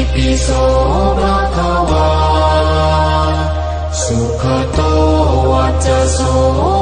सो न सुखतो वचसो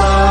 flow.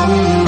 Allah'ım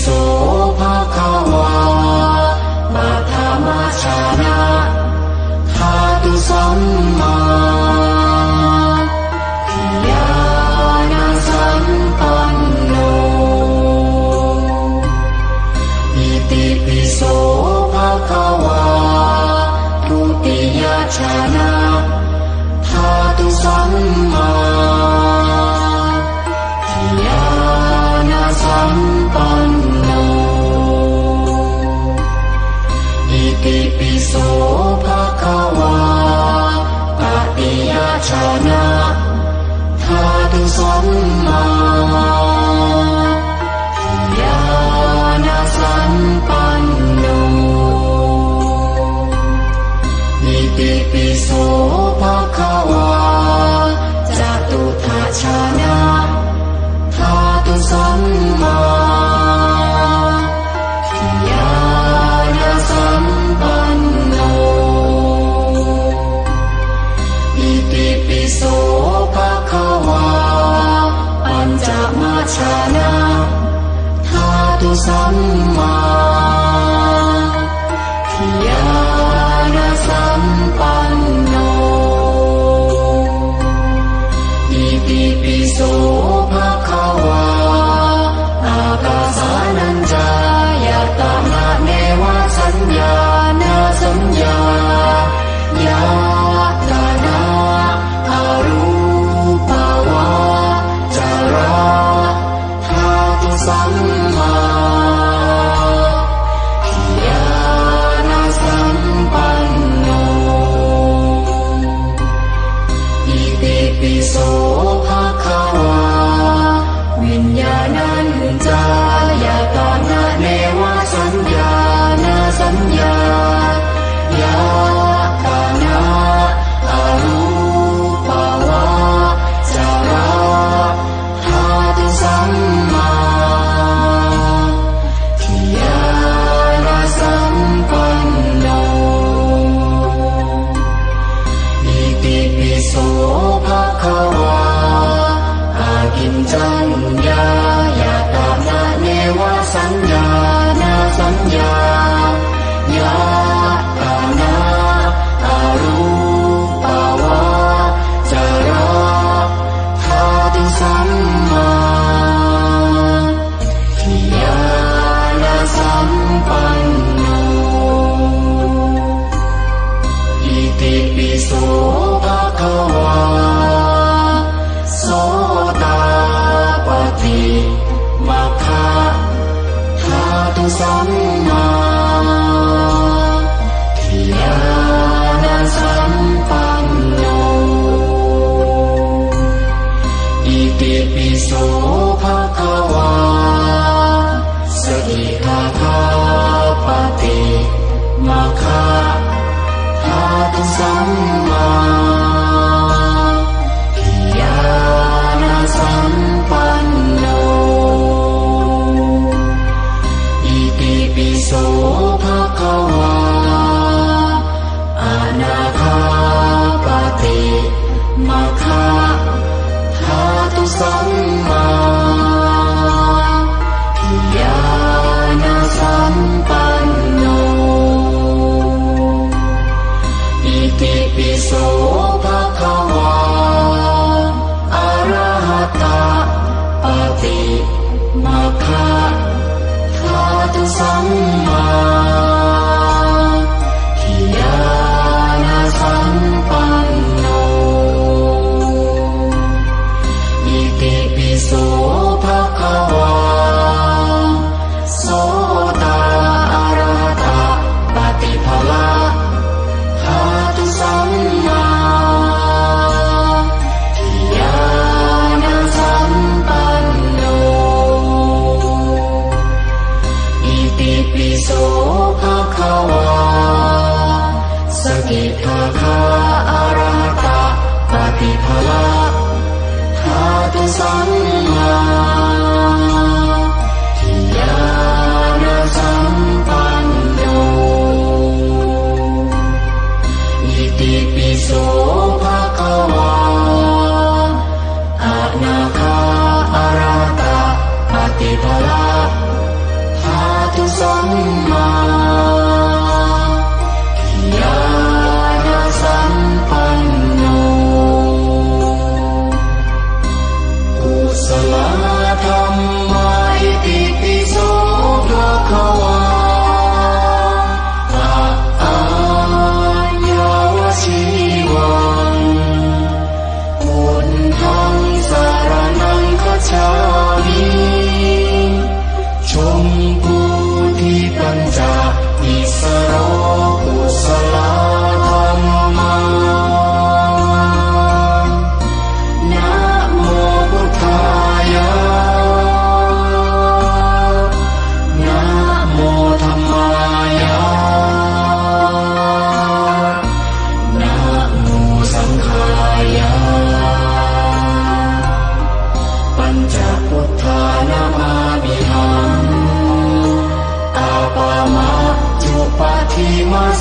sol. ปิปิโสภะคะวาจตุทาชา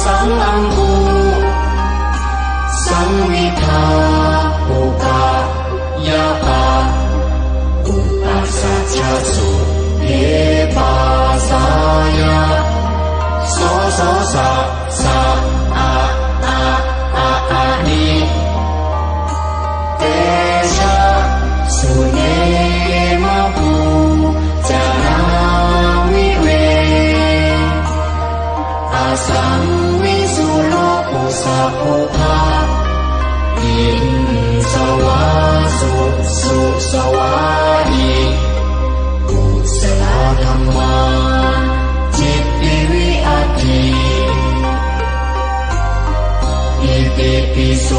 มา อิติปิโส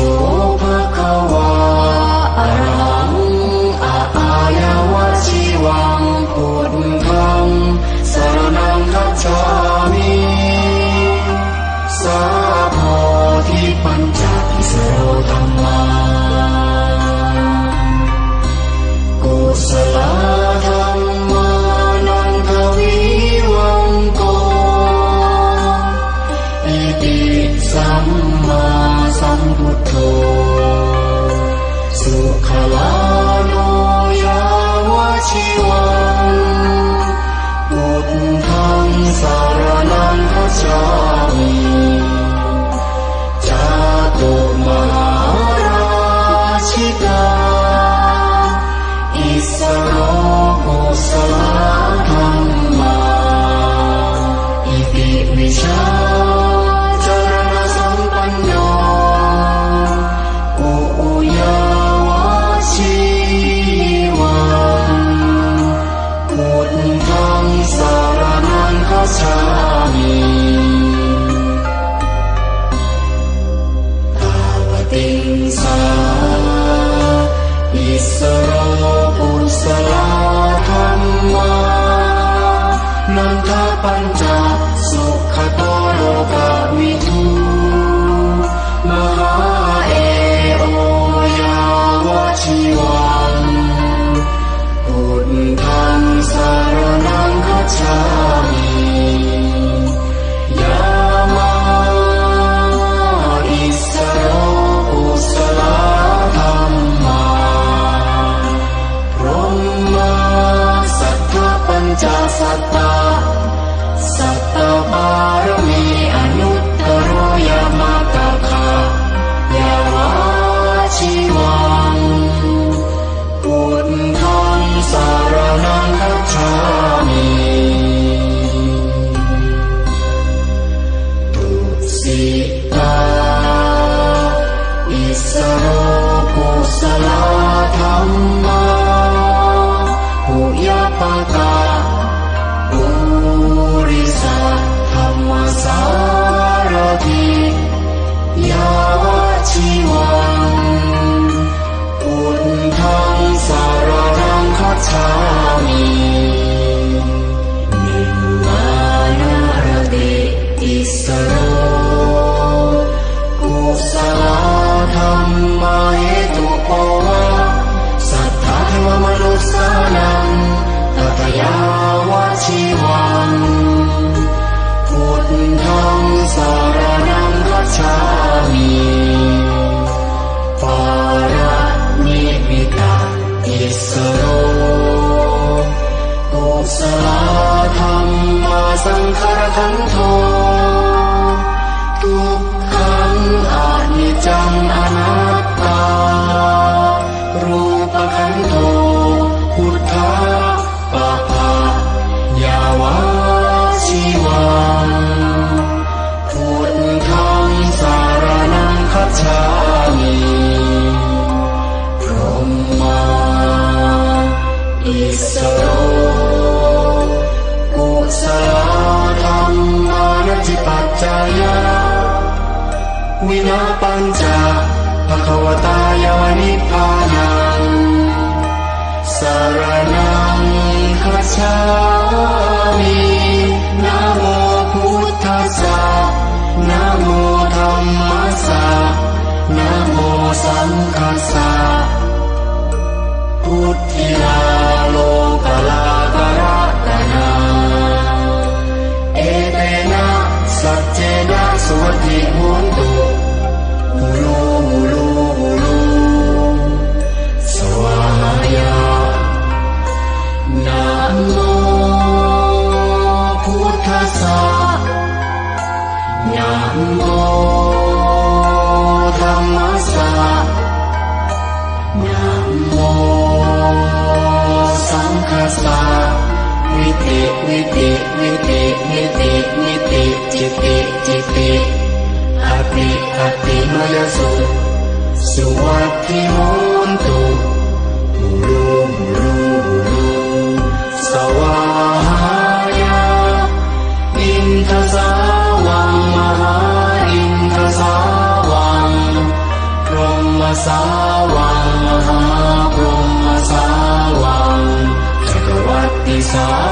있어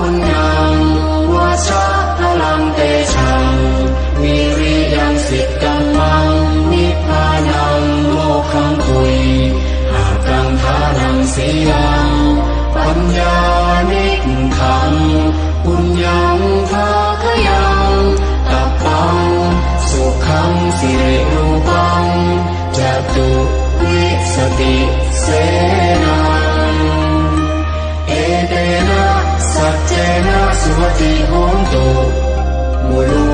ปุญญังวาชาพลังเตชังวิริยังสิกกังมังนิพพานังโลกังคุยหากังทานังสียังปัญญานิขังปุญญังทาขยังตับปังสุขังสิริรูปังจะตุวิสติเส ti junto,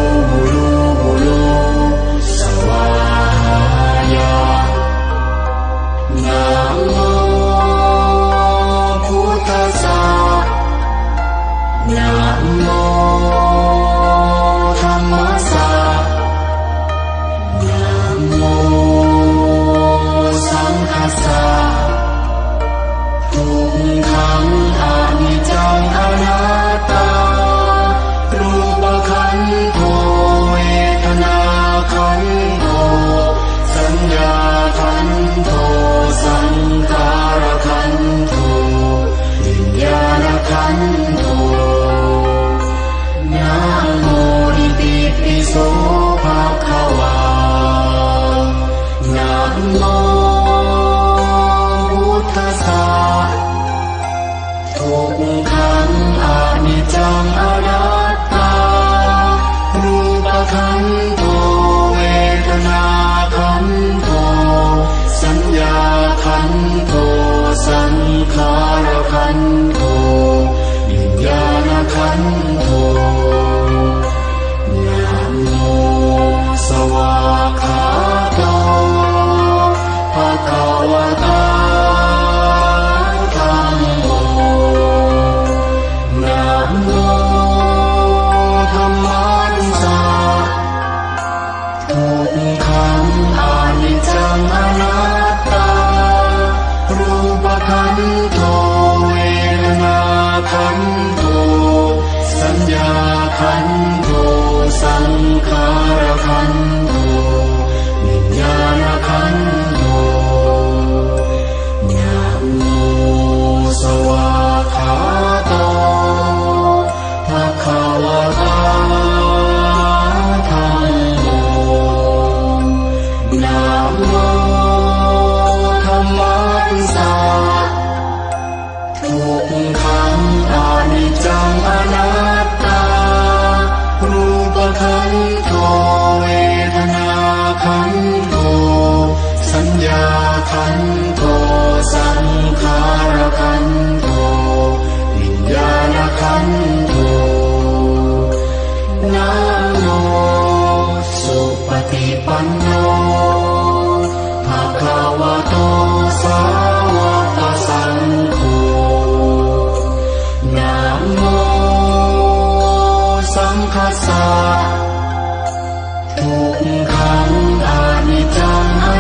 ทุกขังานิจ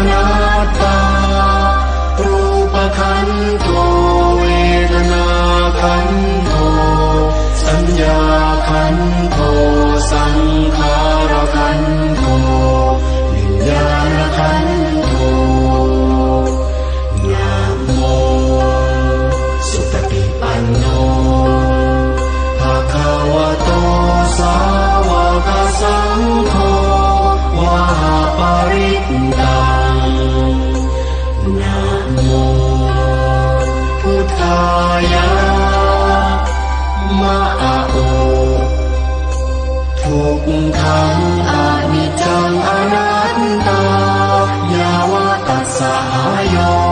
นัตารูปขันตัว yo.